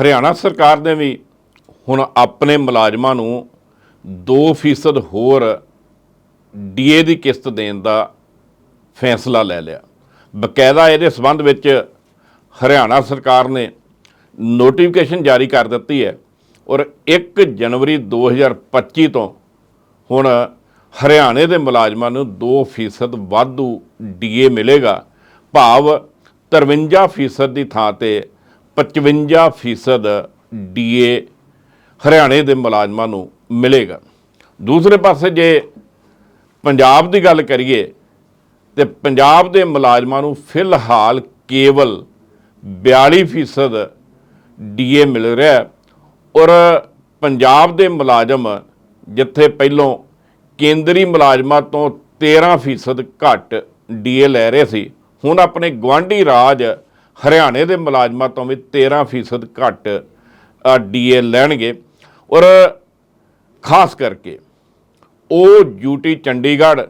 ਹਰਿਆਣਾ ਸਰਕਾਰ ਨੇ ਵੀ ਹੁਣ ਆਪਣੇ ਮੁਲਾਜ਼ਮਾਂ ਨੂੰ 2% ਹੋਰ ਡੀਏ ਦੀ ਕਿਸ਼ਤ ਦੇਣ ਦਾ ਫੈਸਲਾ ਲੈ ਲਿਆ। ਬਕਾਇਦਾ ਇਹਦੇ ਸਬੰਧ ਵਿੱਚ ਹਰਿਆਣਾ ਸਰਕਾਰ ਨੇ ਨੋਟੀਫਿਕੇਸ਼ਨ ਜਾਰੀ ਕਰ ਦਿੱਤੀ ਹੈ ਔਰ 1 ਜਨਵਰੀ 2025 ਤੋਂ ਹੁਣ ਹਰਿਆਣੇ ਦੇ ਮੁਲਾਜ਼ਮਾਂ ਨੂੰ 2% ਵਾਧੂ ਡੀਏ ਮਿਲੇਗਾ। ਭਾਵ 53% ਦੀ ਥਾਂ ਤੇ 55% ਡੀਏ ਹਰਿਆਣੇ ਦੇ ਮੁਲਾਜ਼ਮਾਂ ਨੂੰ ਮਿਲੇਗਾ। ਦੂਸਰੇ ਪਾਸੇ ਜੇ ਪੰਜਾਬ ਦੀ ਗੱਲ ਕਰੀਏ ਤੇ ਪੰਜਾਬ ਦੇ ਮੁਲਾਜ਼ਮਾਂ ਨੂੰ ਫਿਲਹਾਲ ਕੇਵਲ 42% ਡੀਏ ਮਿਲ ਰਿਹਾ ਹੈ ਔਰ ਪੰਜਾਬ ਦੇ ਮੁਲਾਜ਼ਮ ਜਿੱਥੇ ਪਹਿਲੋਂ ਕੇਂਦਰੀ ਮੁਲਾਜ਼ਮਾਂ ਤੋਂ 13% ਘੱਟ ਡੀਏ ਲੈ ਰਹੇ ਸੀ, ਹੁਣ ਆਪਣੇ ਗਵਾਂਢੀ ਰਾਜ ਹਰਿਆਣੇ ਦੇ ਮੁਲਾਜ਼ਮਾਂ ਤੋਂ ਵੀ 13% ਘੱਟ ਡੀਏ ਲੈਣਗੇ। ਔਰ ਖਾਸ ਕਰਕੇ ਉਹ ਯੂਟੀ ਚੰਡੀਗੜ੍ਹ,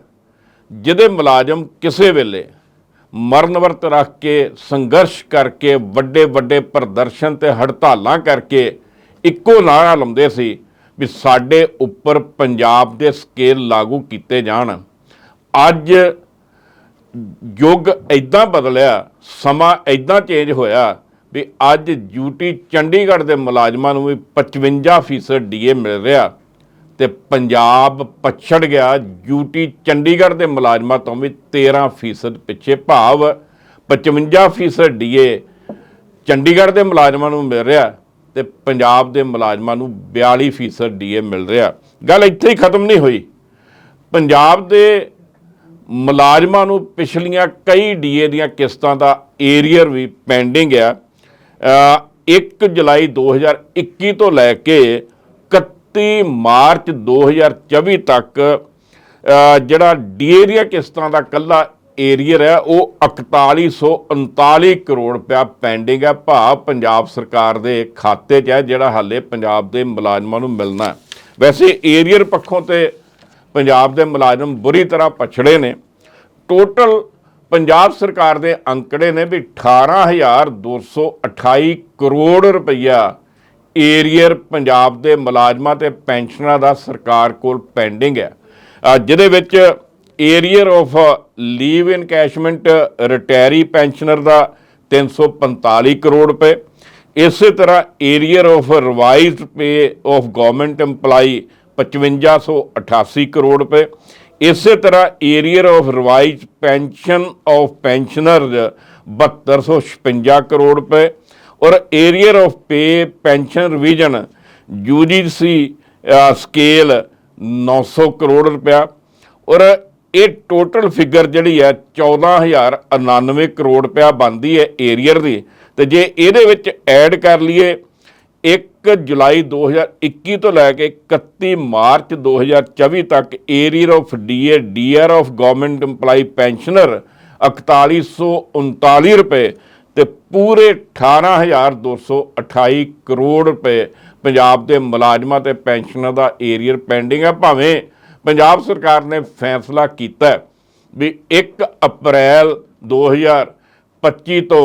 ਜਿਹਦੇ ਮੁਲਾਜ਼ਮ ਕਿਸੇ ਵੇਲੇ ਮਰਨ ਵਰਤ ਰੱਖ ਕੇ, ਸੰਘਰਸ਼ ਕਰਕੇ, ਵੱਡੇ ਵੱਡੇ ਪ੍ਰਦਰਸ਼ਨ ਤੇ ਹੜਤਾਲਾਂ ਕਰਕੇ ਇੱਕੋ ਨਾਰਾ ਲਾਉਂਦੇ ਸੀ ਵੀ ਸਾਡੇ ਉੱਪਰ ਪੰਜਾਬ ਦੇ ਸਕੇਲ ਲਾਗੂ ਕੀਤੇ ਜਾਣ। ਅੱਜ ਯੁੱਗ ਇਦਾਂ ਬਦਲਿਆ, ਸਮਾਂ ਇਦਾਂ ਚੇਂਜ ਹੋਇਆ ਵੀ ਅੱਜ ਯੂਟੀ ਚੰਡੀਗੜ੍ਹ ਦੇ ਮੁਲਾਜ਼ਮਾਂ ਨੂੰ ਵੀ 55% ਡੀਏ ਮਿਲ ਰਿਹਾ ਤੇ ਪੰਜਾਬ ਪਛੜ ਗਿਆ ਯੂਟੀ ਚੰਡੀਗੜ੍ਹ ਦੇ ਮੁਲਾਜ਼ਮਾਂ ਤੋਂ ਵੀ 13% ਪਿੱਛੇ ਭਾਵ 55% ਡੀਏ ਚੰਡੀਗੜ੍ਹ ਦੇ ਮੁਲਾਜ਼ਮਾਂ ਨੂੰ ਮਿਲ ਰਿਹਾ ਤੇ ਪੰਜਾਬ ਦੇ ਮੁਲਾਜ਼ਮਾਂ ਨੂੰ 42% ਡੀਏ ਮਿਲ ਰਿਹਾ। ਗੱਲ ਇੱਥੇ ਹੀ ਖਤਮ ਨਹੀਂ ਹੋਈ। ਪੰਜਾਬ ਦੇ ਮੁਲਾਜ਼ਮਾਂ ਨੂੰ ਪਿਛਲੀਆਂ ਕਈ ਡੀਏ ਦੀਆਂ ਕਿਸ਼ਤਾਂ ਦਾ ਏਰੀਅਰ ਵੀ ਪੈਂਡਿੰਗ ਆ। ਅ, 1 ਜੁਲਾਈ 2021 ਤੋਂ ਲੈ ਕੇ 31 ਮਾਰਚ 2024 ਤੱਕ ਅ, ਜਿਹੜਾ ਡੀਏ ਦੀਆਂ ਕਿਸ਼ਤਾਂ ਦਾ ਕੱਲਾ ਏਰੀਅਰ ਹੈ ਉਹ 4139 ਕਰੋੜ ਰੁਪਇਆ ਪੈਂਡਿੰਗ ਹੈ ਭਾਵ ਪੰਜਾਬ ਸਰਕਾਰ ਦੇ ਖਾਤੇ 'ਚ ਹੈ ਜਿਹੜਾ ਹਾਲੇ ਪੰਜਾਬ ਦੇ ਮੁਲਾਜ਼ਮਾਂ ਨੂੰ ਮਿਲਣਾ। ਵੈਸੇ ਏਰੀਅਰ ਪੱਖੋਂ ਤੇ ਪੰਜਾਬ ਦੇ ਮੁਲਾਜ਼ਮ ਬੁਰੀ ਤਰ੍ਹਾਂ ਪਛੜੇ ਨੇ। ਟੋਟਲ ਪੰਜਾਬ ਸਰਕਾਰ ਦੇ ਅੰਕੜੇ ਨੇ ਵੀ 18228 ਕਰੋੜ ਰੁਪਈਆ ਏਰੀਅਰ ਪੰਜਾਬ ਦੇ ਮੁਲਾਜ਼ਮਾਂ ਤੇ ਪੈਨਸ਼ਨਰਾਂ ਦਾ ਸਰਕਾਰ ਕੋਲ ਪੈਂਡਿੰਗ ਹੈ। ਜਿਹਦੇ ਵਿੱਚ arrear of leave encashment retiree pensioner ਦਾ 345 ਕਰੋੜ ਰੁਪਏ। ਇਸੇ ਤਰ੍ਹਾਂ arrear of revised pay of government EMPLOYE 5588 crore ਰੁਪਏ। ਇਸੇ ਤਰ੍ਹਾਂ arrear of revise pension of pensioners 7256 crore ਰੁਪਏ। ਔਰ arrear of pay pension revision UGC scale 900 crore ਰੁਪਇਆ। ਔਰ ਇਹ ਟੋਟਲ ਫਿਗਰ ਜਿਹੜੀ ਹੈ 14099 ਕਰੋੜ ਰੁਪਇਆ ਬਣਦੀ ਹੈ ਏਰੀਅਰ ਦੀ। ਤੇ ਜੇ ਇਹਦੇ ਵਿੱਚ ਐਡ ਕਰ ਲਈਏ 1 ਜੁਲਾਈ 2021 ਤੋਂ ਲੈ ਕੇ 31 ਮਾਰਚ 2024 ਤੱਕ arrear of DA DR of government EMPLOYE pensioner 4139 ਰੁਪਏ ਤੇ ਪੂਰੇ 18228 ਕਰੋੜ ਰੁਪਏ ਪੰਜਾਬ ਦੇ ਮੁਲਾਜ਼ਮਾਂ ਤੇ ਪੈਨਸ਼ਨਰ ਦਾ ਏਰੀਅਰ ਪੈਂਡਿੰਗ ਹੈ ਭਾਵੇਂ ਪੰਜਾਬ ਸਰਕਾਰ ਨੇ ਫੈਸਲਾ ਕੀਤਾ ਵੀ 1 ਅਪ੍ਰੈਲ 2025 ਤੋਂ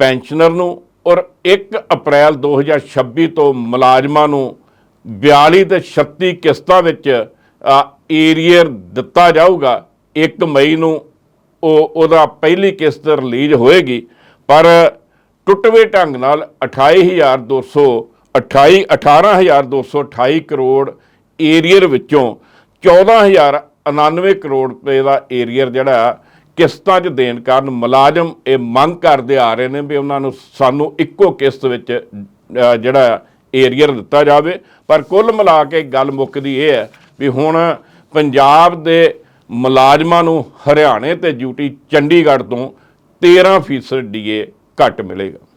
ਪੈਨਸ਼ਨਰ ਨੂੰ ਔਰ 1 ਅਪ੍ਰੈਲ 2026 ਤੋਂ ਮੁਲਾਜ਼ਮਾਂ ਨੂੰ 42 ਤੇ 36 ਕਿਸ਼ਤਾਂ ਵਿੱਚ ਏਰੀਅਰ ਦਿੱਤਾ ਜਾਊਗਾ। 1 ਮਈ ਨੂੰ ਉਹ, ਉਹਦਾ ਪਹਿਲੀ ਕਿਸ਼ਤ ਰਿਲੀਜ਼ ਹੋਏਗੀ, ਪਰ ਟੁੱਟਵੇਂ ਢੰਗ ਨਾਲ 28200 28 18228 ਕਰੋੜ ਏਰੀਅਰ ਵਿੱਚੋਂ 14099 ਕਰੋੜ ਰੁਪਏ ਦਾ ਏਰੀਅਰ ਜਿਹੜਾ ਕਿਸ਼ਤਾਂ 'ਚ ਦੇਣ ਕਾਰਨ ਮੁਲਾਜ਼ਮ ਇਹ ਮੰਗ ਕਰਦੇ ਆ ਰਹੇ ਨੇ ਵੀ ਉਹਨਾਂ ਨੂੰ ਸਾਨੂੰ ਇੱਕੋ ਕਿਸ਼ਤ ਵਿੱਚ ਜਿਹੜਾ ਏਰੀਅਰ ਦਿੱਤਾ ਜਾਵੇ। ਪਰ ਕੁੱਲ ਮਿਲਾ ਕੇ ਗੱਲ ਮੁੱਕਦੀ ਇਹ ਹੈ ਵੀ ਹੁਣ ਪੰਜਾਬ ਦੇ ਮੁਲਾਜ਼ਮਾਂ ਨੂੰ ਹਰਿਆਣੇ ਤੇ ਡਿਊਟੀ ਚੰਡੀਗੜ੍ਹ ਤੋਂ 13% ਡੀਏ ਘੱਟ ਮਿਲੇਗਾ।